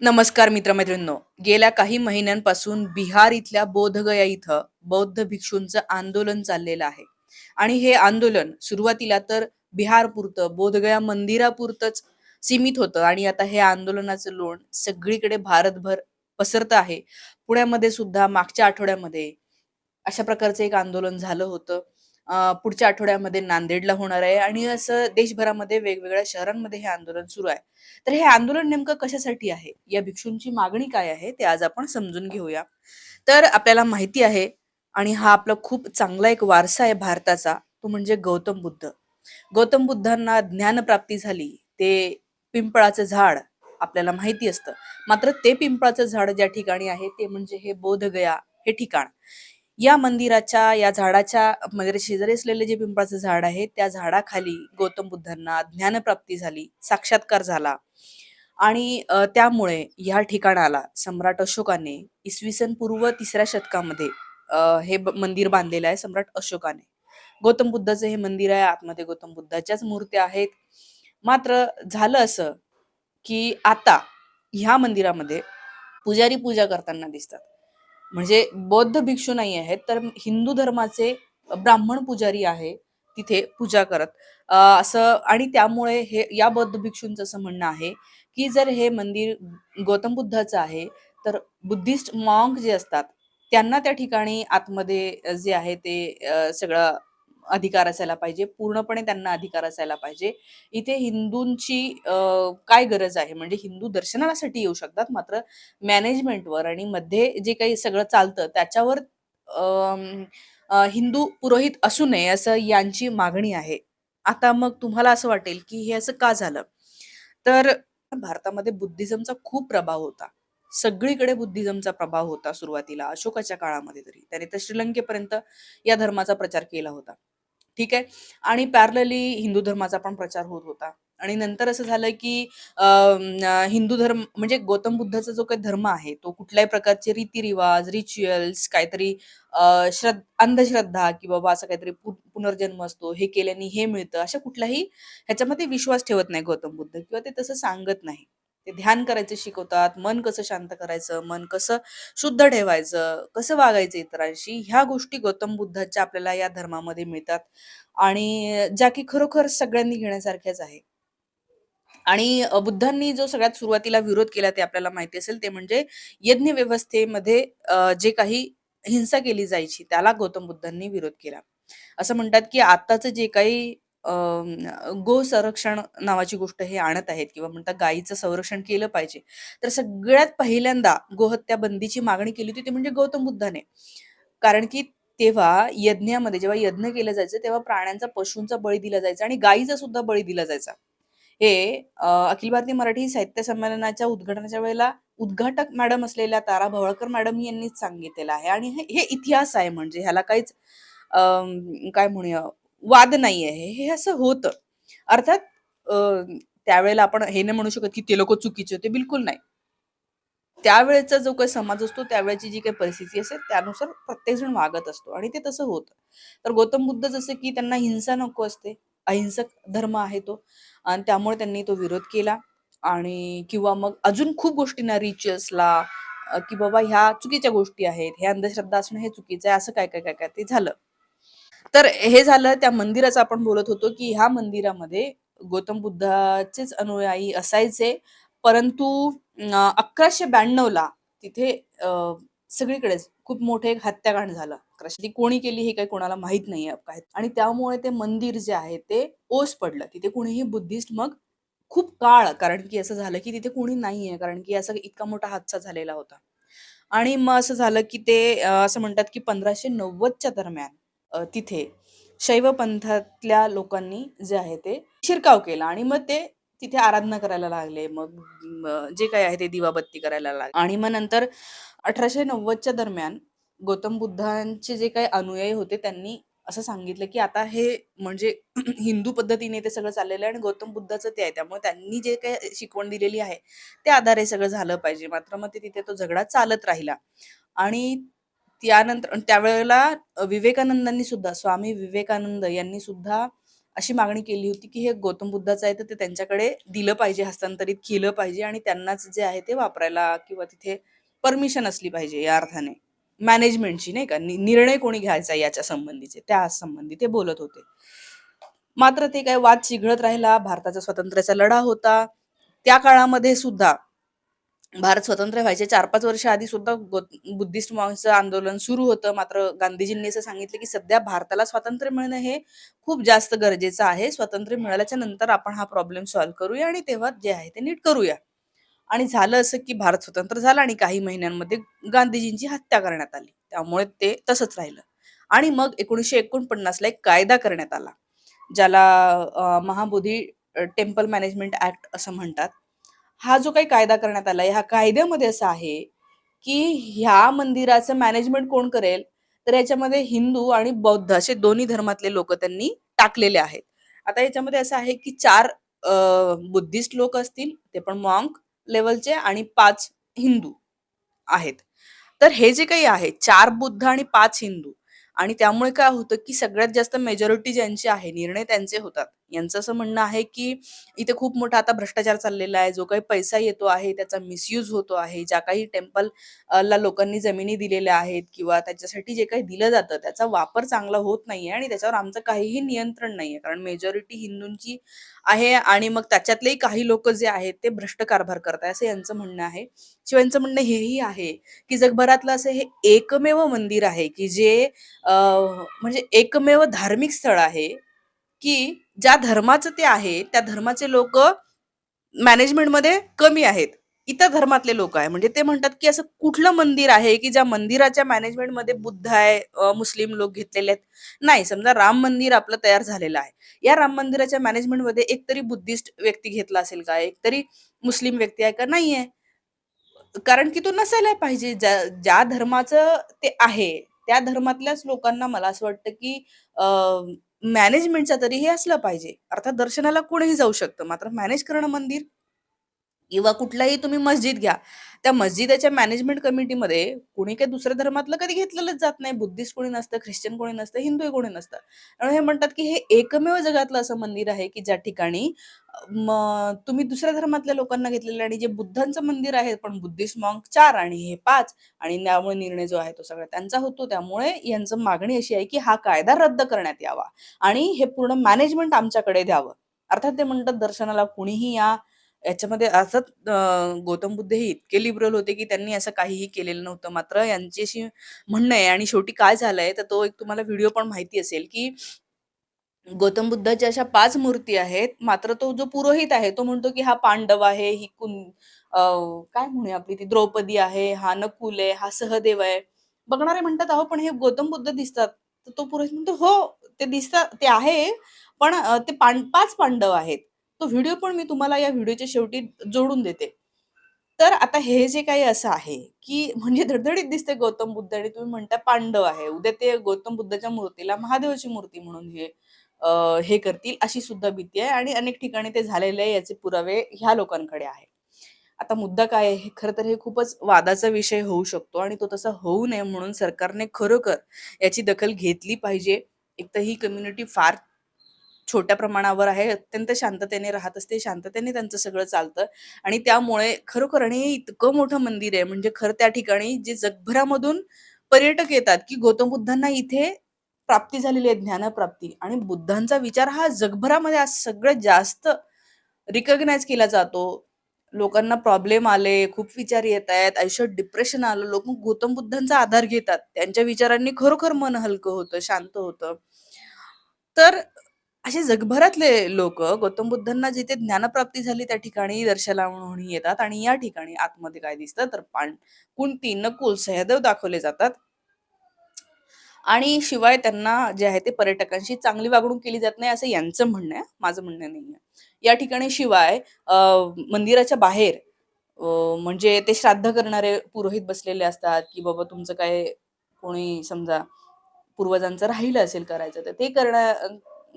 नमस्कार मित्रमैत्रिणींनो. गेल्या काही महिन्यांपासून बिहार इथल्या बोधगया इथं बौद्ध भिक्षूंचं आंदोलन चाललेलं आहे. आणि हे आंदोलन सुरुवातीला तर बिहार पुरतं बोधगया मंदिरापुरतच सीमित होतं आणि आता हे आंदोलनाचं लोण सगळीकडे भारतभर पसरतं आहे. पुण्यामध्ये सुद्धा मागच्या आठवड्यामध्ये अशा प्रकारचं एक आंदोलन झालं होतं. पुढच्या आठवड्यामध्ये नांदेडला होणार आहे आणि असं देशभरामध्ये वेगवेगळ्या शहरांमध्ये हे आंदोलन सुरू आहे. तर हे आंदोलन नेमकं कशासाठी आहे? या भिक्षूंची मागणी काय आहे? ते आज आपण समजून घेऊया. तर आपल्याला माहिती आहे आणि हा आपला खूप चांगला एक वारसा आहे भारताचा तो म्हणजे गौतम बुद्ध. गौतम बुद्धांना ज्ञानप्राप्ती झाली ते पिंपळाचं झाड आपल्याला माहिती असतं. मात्र ते पिंपळाचं झाड ज्या ठिकाणी आहे ते म्हणजे हे बोधगया हे ठिकाण. या मंदिराच्या या झाडाच्या म्हणजे शेजारी असलेले जे पिंपळाचं झाड आहे त्या झाडाखाली गौतम बुद्धांना ज्ञानप्राप्ती झाली साक्षात्कार झाला. आणि त्यामुळे ह्या ठिकाणाला सम्राट अशोकाने इसवी सन पूर्व तिसऱ्या शतकामध्ये हे मंदिर बांधलेलं आहे सम्राट अशोकाने. गौतम बुद्धाचं हे मंदिर आहे आतमध्ये गौतम बुद्धाच्याच मूर्त्या आहेत. मात्र झालं असं की आता ह्या मंदिरामध्ये पुजारी पूजा करताना दिसतात. म्हणजे बौद्ध भिक्षू नाही आहेत तर हिंदू धर्माचे ब्राह्मण पुजारी आहे तिथे पूजा करत. असं आणि त्यामुळे हे या बौद्ध भिक्षूंचं असं म्हणणं आहे की जर हे मंदिर गौतम बुद्धाचं आहे तर बुद्धिस्ट मॉंग जे असतात त्यांना त्या ठिकाणी आतमध्ये जे आहे ते सगळं अधिकार असायला पाहिजे पूर्णपणे त्यांना अधिकार असायला पाहिजे. इथे हिंदूंची अं, काय गरज आहे? म्हणजे हिंदू दर्शनासाठी येऊ शकतात मात्र मॅनेजमेंटवर आणि मध्ये जे काही सगळं चालतं त्याच्यावर हिंदू पुरोहित असू नये असं यांची मागणी आहे. आता मग तुम्हाला असं वाटेल की हे असं का झालं? तर भारतामध्ये बुद्धिझमचा खूप प्रभाव होता. सगळीकडे बुद्धिझमचा प्रभाव होता सुरुवातीला अशोकाच्या काळामध्ये तरी. त्याने तर श्रीलंकेपर्यंत या धर्माचा प्रचार केला होता. ठीक आहे? आणि पॅरलली हिंदू धर्माचा पण प्रचार होत होता. आणि नंतर असं झालं की हिंदू धर्म म्हणजे गौतम बुद्धाचा जो काही धर्म आहे तो कुठल्याही प्रकारचे रीतिरिवाज रिच्युअल्स काहीतरी श्रद्ध अंधश्रद्धा की बाबा असं काहीतरी पुनर्जन्म असतो हे केल्याने हे मिळतं अशा कुठल्याही ह्याच्यामध्ये विश्वास ठेवत नाही गौतम बुद्ध किंवा ते तसं सांगत नाही. ते ध्यान करायचं शिकवतात मन कसं शांत करायचं मन कसं शुद्ध ठेवायचं कसं वागायचं इतरांशी ह्या गोष्टी गौतम बुद्धाच्या आपल्याला या धर्मामध्ये मिळतात. आणि ज्या की खरोखर सगळ्यांनी घेण्यासारख्याच आहे. आणि बुद्धांनी जो सगळ्यात सुरुवातीला विरोध केला ते आपल्याला माहिती असेल ते म्हणजे यज्ञ व्यवस्थेमध्ये जे काही हिंसा केली जायची त्याला गौतम बुद्धांनी विरोध केला. असं म्हणतात की आताचं जे काही गो संरक्षण नावाची गोष्ट हे आणत आहेत किंवा म्हणतात गायीचं संरक्षण केलं पाहिजे. तर सगळ्यात पहिल्यांदा गोहत्या बंदीची मागणी केली होती ती म्हणजे गौतम बुद्धाने. कारण की तेव्हा यज्ञामध्ये जेव्हा यज्ञ केलं जायचं तेव्हा प्राण्यांचा पशूंचा बळी दिला जायचा आणि गायीचा सुद्धा बळी दिला जायचा. हे अखिल भारतीय मराठी साहित्य संमेलनाच्या उद्घाटनाच्या वेळेला उद्घाटक मॅडम असलेल्या तारा भवळकर मॅडम यांनीच सांगितलेलं आहे. आणि हे हे इतिहास आहे म्हणजे ह्याला काहीच काय म्हणूया वाद नाही आहे हे असं होतं. अर्थात त्यावेळेला आपण हे नाही म्हणू शकत की ते लोक चुकीचे होते. बिलकुल नाही. त्यावेळेचा जो काही समाज असतो त्यावेळेची जी काही परिस्थिती असते त्यानुसार प्रत्येकजण वागत असतो आणि ते तसं होतं. तर गौतम बुद्ध जसं की त्यांना हिंसा नको असते. अहिंसक धर्म आहे तो. आणि त्यामुळे त्यांनी तो विरोध केला. आणि किंवा मग अजून खूप गोष्टींना रिच्युअल्सला की बाबा ह्या चुकीच्या गोष्टी आहेत. हे अंधश्रद्धा असणं हे चुकीचं आहे. असं काय काय काय काय ते झालं. तर हे झालं त्या मंदिराचं आपण बोलत होतो की ह्या मंदिरामध्ये गौतम बुद्धाचेच अनुयायी असायचे. परंतु अकराशे ब्याण्णव ला तिथे सगळीकडेच खूप मोठे एक हत्याकांड झालं. अकराशे ती कोणी केली हे काही कोणाला माहीत नाहीये काय. आणि त्यामुळे ते मंदिर जे आहे ते ओस पडलं. तिथे कोणीही बुद्धिस्ट मग खूप काळ कारण की असं झालं की तिथे कोणी नाहीये कारण की असं इतका मोठा हादसा झालेला होता. आणि मग असं झालं की ते असं म्हणतात की पंधराशे नव्वदच्या दरम्यान तिथे. शैव पंथातल्या लोकांनी जे आहे ते शिरकाव केला आणि मग ते तिथे आराधना करायला लागले. मग जे काही आहे ते दिवाबत्ती करायला लागले. आणि मग नंतर अठराशे नव्वदच्या दरम्यान गौतम बुद्धांचे जे काही अनुयायी होते त्यांनी असं सांगितलं की आता हे म्हणजे हिंदू पद्धतीने ते सगळं चाललेलं आहे आणि गौतम बुद्धाचं ते आहे. त्यामुळे त्यांनी जे काही शिकवण दिलेली आहे त्या आधारे सगळं झालं पाहिजे. मात्र मग ते तिथे तो झगडा चालत राहिला. आणि त्यानंतर आणि त्यावेळेला विवेकानंदांनी सुद्धा स्वामी विवेकानंद यांनी सुद्धा अशी मागणी केली होती की हे गौतम बुद्धाचं आहे तर ते त्यांच्याकडे दिलं पाहिजे हस्तांतरित केलं पाहिजे आणि त्यांनाच जे आहे ते वापरायला किंवा तिथे परमिशन असली पाहिजे या अर्थाने. मॅनेजमेंटची नाही का निर्णय कोणी घ्यायचा याच्या संबंधीचे त्या संबंधी ते बोलत होते. मात्र ते काय वाद चिघळत राहिला भारताचा स्वातंत्र्याचा लढा होता. त्या काळामध्ये सुद्धा भारत स्वतंत्र व्हायचे. चार पाच वर्ष आधी सुद्धा बुद्धिस्ट मॉन्कचं आंदोलन सुरू होतं. मात्र गांधीजींनी असं सांगितलं की सध्या भारताला स्वातंत्र्य मिळणं हे खूप जास्त गरजेचं आहे. स्वातंत्र्य मिळाल्याच्या नंतर आपण हा प्रॉब्लेम सॉल्व्ह करूया आणि तेव्हा जे आहे ते नीट करूया. आणि झालं असं की भारत स्वतंत्र झाला आणि काही महिन्यांमध्ये गांधीजींची हत्या करण्यात आली. त्यामुळे ते तसंच राहिलं. आणि मग एकोणीसशे एकोणपन्नासला एक कायदा करण्यात आला ज्याला महाबोधी टेम्पल मॅनेजमेंट ऍक्ट असं म्हणतात. हा जो काही कायदा करण्यात आला ह्या कायद्यामध्ये असं आहे की ह्या मंदिराचं मॅनेजमेंट कोण करेल? तर याच्यामध्ये हिंदू आणि बौद्ध असे दोन्ही धर्मातले लोक त्यांनी टाकलेले आहेत. आता याच्यामध्ये असं आहे की चार बुद्धिस्ट लोक असतील ते पण मॉंक लेवलचे आणि पाच हिंदू आहेत. तर हे जे काही आहे चार बुद्ध आणि पाच हिंदू आणि त्यामुळे काय होतं की सगळ्यात जास्त मेजॉरिटी ज्यांची आहे निर्णय त्यांचे होतात. यांचं असं म्हणणं आहे की इथे खूप मोठा आता भ्रष्टाचार चाललेला आहे. जो काही पैसा येतो आहे त्याचा मिसयूज होतो आहे. ज्या काही टेम्पल ला लोकांनी जमिनी दिलेल्या आहेत किंवा त्याच्यासाठी जे काही दिलं जातं त्याचा वापर चांगला होत नाहीये आणि त्याच्यावर आमचं काहीही नियंत्रण नाहीये. कारण मेजॉरिटी हिंदूंची आहे आणि मग त्याच्यातलेही काही लोक जे आहेत ते भ्रष्ट कारभार करताय असं यांचं म्हणणं आहे. शिवाय यांचं म्हणणं हेही आहे की जगभरातलं असं हे एकमेव मंदिर आहे की जे म्हणजे एकमेव धार्मिक स्थळ आहे की ज्या धर्माचं ते आहे त्या धर्माचे लोक मॅनेजमेंटमध्ये कमी आहेत. इतर धर्मातले लोक आहे. म्हणजे ते म्हणतात की असं कुठलं मंदिर आहे की ज्या मंदिराच्या मॅनेजमेंटमध्ये बुद्ध आहे मुस्लिम लोक घेतलेले आहेत? नाही समजा राम मंदिर आपलं तयार झालेलं आहे. या राम मंदिराच्या मॅनेजमेंटमध्ये एकतरी बुद्धिस्ट व्यक्ती घेतला असेल का? एकतरी मुस्लिम व्यक्ती आहे का? नाही आहे कारण की तो नसायला पाहिजे. ज्या ज्या धर्माचं ते आहे त्या धर्मातल्याच लोकांना मला असं वाटतं की मॅनेजमेंटचा तरी हे असलं पाहिजे. अर्थात दर्शनाला कोणीही जाऊ शकतं. मात्र मॅनेज करणं मंदिर किंवा कुठलाही तुम्ही मस्जिद घ्या त्या मस्जिदाच्या मॅनेजमेंट कमिटीमध्ये कुणी काही दुसऱ्या धर्मातलं कधी घेतलेलंच जात नाही. बुद्धिस्ट कोणी नसतं ख्रिश्चन कोणी नसतं हिंदू कोणी नसतं. आणि हे म्हणतात की हे एकमेव जगातलं असं मंदिर आहे की ज्या ठिकाणी तुम्ही दुसऱ्या धर्मातल्या लोकांना घेतलेलं आणि जे बुद्धांचं मंदिर आहे पण बुद्धिस्ट मॉंग चार आणि हे पाच आणि त्यामुळे निर्णय जो आहे तो सगळा त्यांचा होतो. त्यामुळे यांचं मागणी अशी आहे की हा कायदा रद्द करण्यात यावा आणि हे पूर्ण मॅनेजमेंट आमच्याकडे द्यावं. अर्थात ते म्हणतात दर्शनाला कुणीही या याच्यामध्ये असंच अं, गौतम बुद्ध हे इतके लिबरल होते की त्यांनी असं काहीही केलेलं नव्हतं. मात्र यांच्याशी म्हणणं आहे आणि शेवटी काय झालंय तर तो एक तुम्हाला व्हिडिओ पण माहिती असेल की गौतम बुद्धाच्या अशा पाच मूर्ती आहेत. मात्र तो जो पुरोहित आहे तो म्हणतो की हा पांडव आहे ही कुं काय म्हणूया आपली ती द्रौपदी आहे हा नकुल आहे हा सहदेव आहे. बघणारे म्हणतात अहो पण हे गौतम बुद्ध दिसतात. तर तो पुरोहित म्हणतो हो ते दिसतात ते आहे पण ते पां पाच पांडव आहेत. तो व्हिडिओ पण मी तुम्हाला या व्हिडिओच्या शेवटी जोडून देते. तर आता हे जे काही असं आहे की म्हणजे धडधडीत दिसते गौतम बुद्ध आणि तुम्ही म्हणता पांडव आहे. उद्या ते गौतम बुद्धाच्या मूर्तीला महादेवाची मूर्ती म्हणून हे हे करतील अशी सुद्धा भीती आहे. आणि अनेक ठिकाणी ते झालेले आहे याचे पुरावे ह्या लोकांकडे आहे. आता मुद्दा काय आहे? खरं तर हे खूपच वादाचा विषय होऊ शकतो आणि तो तसा होऊ नये म्हणून सरकारने खरोखर याची दखल घेतली पाहिजे. एक तर ही कम्युनिटी फार छोट्या प्रमाणावर आहे अत्यंत शांततेने राहत असते शांततेने त्यांचं सगळं चालतं. आणि त्यामुळे खरोखर आणि इतकं मोठं मंदिर आहे म्हणजे खरं त्या ठिकाणी जे जगभरामधून पर्यटक येतात की गौतम बुद्धांना इथे प्राप्ती झालेली आहे ज्ञानप्राप्ती. आणि बुद्धांचा विचार हा जगभरामध्ये आज सगळ्यात जास्त रिकग्नाइज केला जातो. लोकांना प्रॉब्लेम आले खूप विचार येत आहेत आयुष्यात डिप्रेशन आलं लोक गौतम बुद्धांचा आधार घेतात. त्यांच्या विचारांनी खरोखर मन हलकं होतं शांत होतं. तर असे जगभरातले लोक गौतम बुद्धांना जिथे ज्ञानप्राप्ती झाली त्या ठिकाणी दर्शनाला म्हणून येतात आणि या ठिकाणी आतमध्ये काय दिसतं? तर पाण कुंती नकुल सहदेव दाखवले जातात. आणि शिवाय त्यांना जे आहे ते पर्यटकांशी चांगली वागणूक केली जात नाही असं यांचं म्हणणं आहे. माझं म्हणणं नाहीये. या ठिकाणी शिवाय मंदिराच्या बाहेर म्हणजे ते श्राद्ध करणारे पुरोहित बसलेले असतात की बाबा तुमचं काय कोणी समजा पूर्वजांचं राहिलं असेल करायचं तर ते करण्या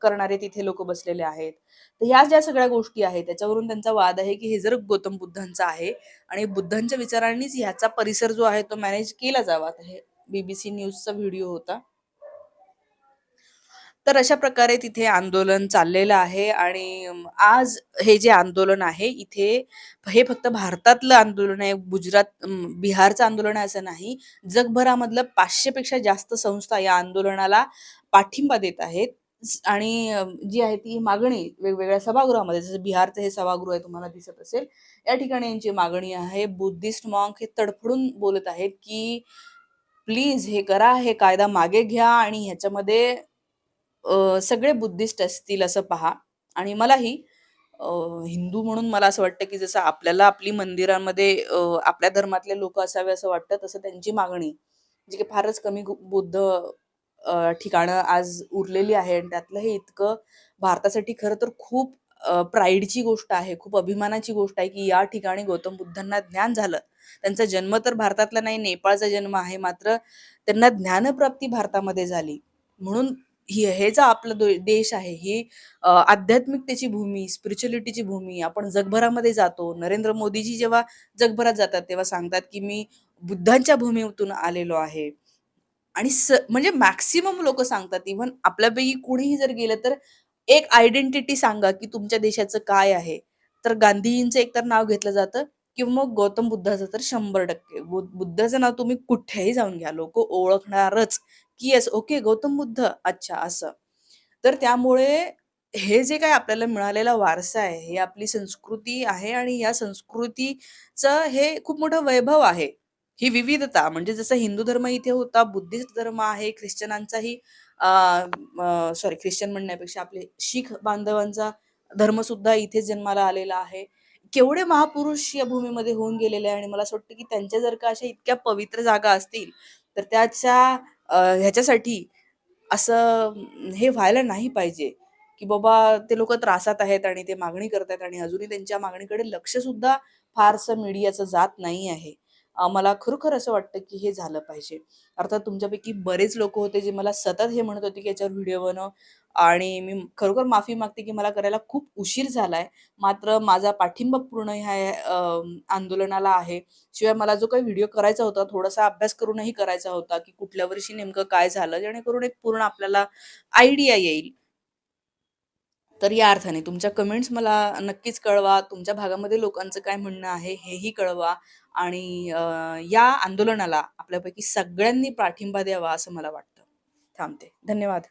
करणारे तिथे लोक बसलेले आहेत. तर ह्या ज्या सगळ्या गोष्टी आहेत त्याच्यावरून त्यांचा वाद आहे की हे जर गौतम बुद्धांचा आहे आणि बुद्धांच्या विचारांनीच ह्याचा परिसर जो आहे तो मॅनेज केला जावा. हे बीबीसी न्यूजचा व्हिडिओ होता. तर अशा प्रकारे तिथे आंदोलन चाललेलं आहे आणि आज हे जे आंदोलन आहे इथे हे फक्त भारतातलं आंदोलन आहे गुजरात बिहारचं आंदोलन आहे असं नाही. जगभरामधलं पाचशे पेक्षा जास्त संस्था या आंदोलनाला पाठिंबा देत आहेत. आणि जी आहे ती मागणी वेगवेगळ्या सभागृहामध्ये जसं बिहारचं हे सभागृह आहे तुम्हाला दिसत असेल. या ठिकाणी यांची मागणी आहे बुद्धिस्ट मॉंक हे तडफडून बोलत आहेत की प्लीज हे करा हे कायदा मागे घ्या आणि ह्याच्यामध्ये सगळे बुद्धिस्ट असतील असं पहा. आणि मलाही हिंदू म्हणून मला असं वाटतं की जसं आपल्याला आपली मंदिरांमध्ये आपल्या धर्मातले लोक असावे असं वाटतं तसं त्यांची मागणी. जी की फारच कमी गु- बुद्ध ठिकाणं आज उरलेली आहे आणि त्यातलं हे इतकं भारतासाठी खरं तर खूप प्राईडची गोष्ट आहे खूप अभिमानाची गोष्ट आहे की या ठिकाणी गौतम बुद्धांना ज्ञान झालं. त्यांचा जन्म तर भारतातला नाही नेपाळचा जन्म आहे मात्र त्यांना ज्ञानप्राप्ती भारतामध्ये झाली. म्हणून ही हे जो आपला दो- देश आहे ही आध्यात्मिकतेची भूमी स्पिरिच्युअलिटीची भूमी आपण जगभरामध्ये जातो. नरेंद्र मोदीजी जेव्हा जगभरात जातात तेव्हा सांगतात की मी बुद्धांच्या भूमीतून आलेलो आहे. आणि स म्हणजे मॅक्सिमम लोक सांगतात इव्हन आपल्यापैकी कुणीही जर गेलं तर एक आयडेंटिटी सांगा की तुमच्या देशाचं काय आहे. तर गांधीजींचं एकतर नाव घेतलं जातं किंवा मग गौतम बुद्धाचं तर शंभर टक्के. बुद्धाचं नाव तुम्ही कुठेही जाऊन घ्या. लोक ओळखणारच की येस ओके गौतम बुद्ध. अच्छा असं. तर त्यामुळे हे जे काय आपल्याला मिळालेला वारसा आहे हे आपली संस्कृती आहे आणि या संस्कृतीचं हे खूप मोठं वैभव आहे. ही विविधता. म्हणजे जसं हिंदू धर्म इथे होता बुद्धिस्ट धर्म आहे ख्रिश्चनांचाही सॉरी ख्रिश्चन म्हणण्यापेक्षा आपले शीख बांधवांचा धर्म सुद्धा इथेच जन्माला आलेला आहे. केवढे महापुरुष या भूमीमध्ये होऊन गेलेले आहे आणि मला असं वाटतं की त्यांच्या जर का अशा इतक्या पवित्र जागा असतील तर त्याच्या ह्याच्यासाठी असं हे व्हायला नाही पाहिजे. की बाबा ते लोक त्रासात आहेत आणि ते मागणी करतायत आणि अजूनही त्यांच्या मागणीकडे लक्ष सुद्धा फारसं मीडियाचं जात नाही आहे. मला खरोखर असं वाटतं की हे झालं पाहिजे. अर्थात तुमच्यापैकी बरेच लोक होते जे मला सतत हे म्हणत होते की याच्यावर व्हिडिओ बनव. आणि मी खरोखर माफी मागते की मला करायला खूप उशीर झालाय. मात्र माझा पाठिंबा पूर्ण ह्या आंदोलनाला आहे. शिवाय मला जो काही व्हिडिओ करायचा होता थोडासा अभ्यास करूनही करायचा होता की कुठल्या वर्षी नेमकं काय झालं जेणेकरून एक पूर्ण आपल्याला आयडिया येईल. तर या अर्थाने तुमच्या कमेंट्स मला नक्कीच कळवा. तुमच्या भागामध्ये लोकांचं काय म्हणणं आहे हेही कळवा. आणि या आंदोलनाला आपल्यापैकी सगळ्यांनी पाठिंबा द्यावा असं मला वाटतं. थांबते. धन्यवाद.